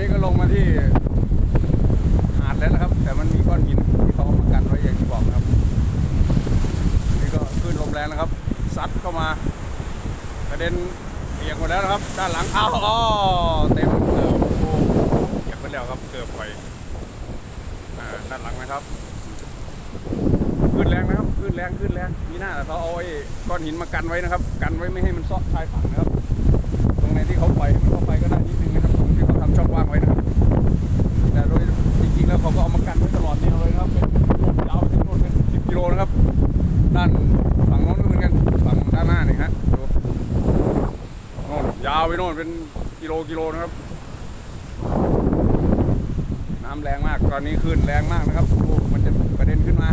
นี้ก็ลงมาที่หาดแล้วนะครับ แต่มันมีก้อนหินที่เขาเอมากันไว้อย่างที่บอกนะครับ นี่ก็ขึ้นลมแรงนะครับ ซัดเข้ามากระเด็นเปียกหมดแล้วนะครับ ด้านหลังอ้าวอ๋อเต็มเกือบโอ้เก็บไปแล้วครับเกือบไปด้านหลังนะครับขึ้นแรงนะครับขึ้นแรงขึ้นแรงมีหน้าแต่เขาเอาไอ้ก้อนหินมากันไว้นะครับ กันไว้ไม่ให้มันซอกชายฝั่งนะ ด้านฝั่งโน้นก็เหมือนกันฝั่งด้านหน้านี่ฮะดูโน่นยาวไปโน่นเป็นกิโลกิโลนะครับ น้ำแรงมากตอนนี้ขึ้นแรงมากนะครับมันจะกระเด็นขึ้นมา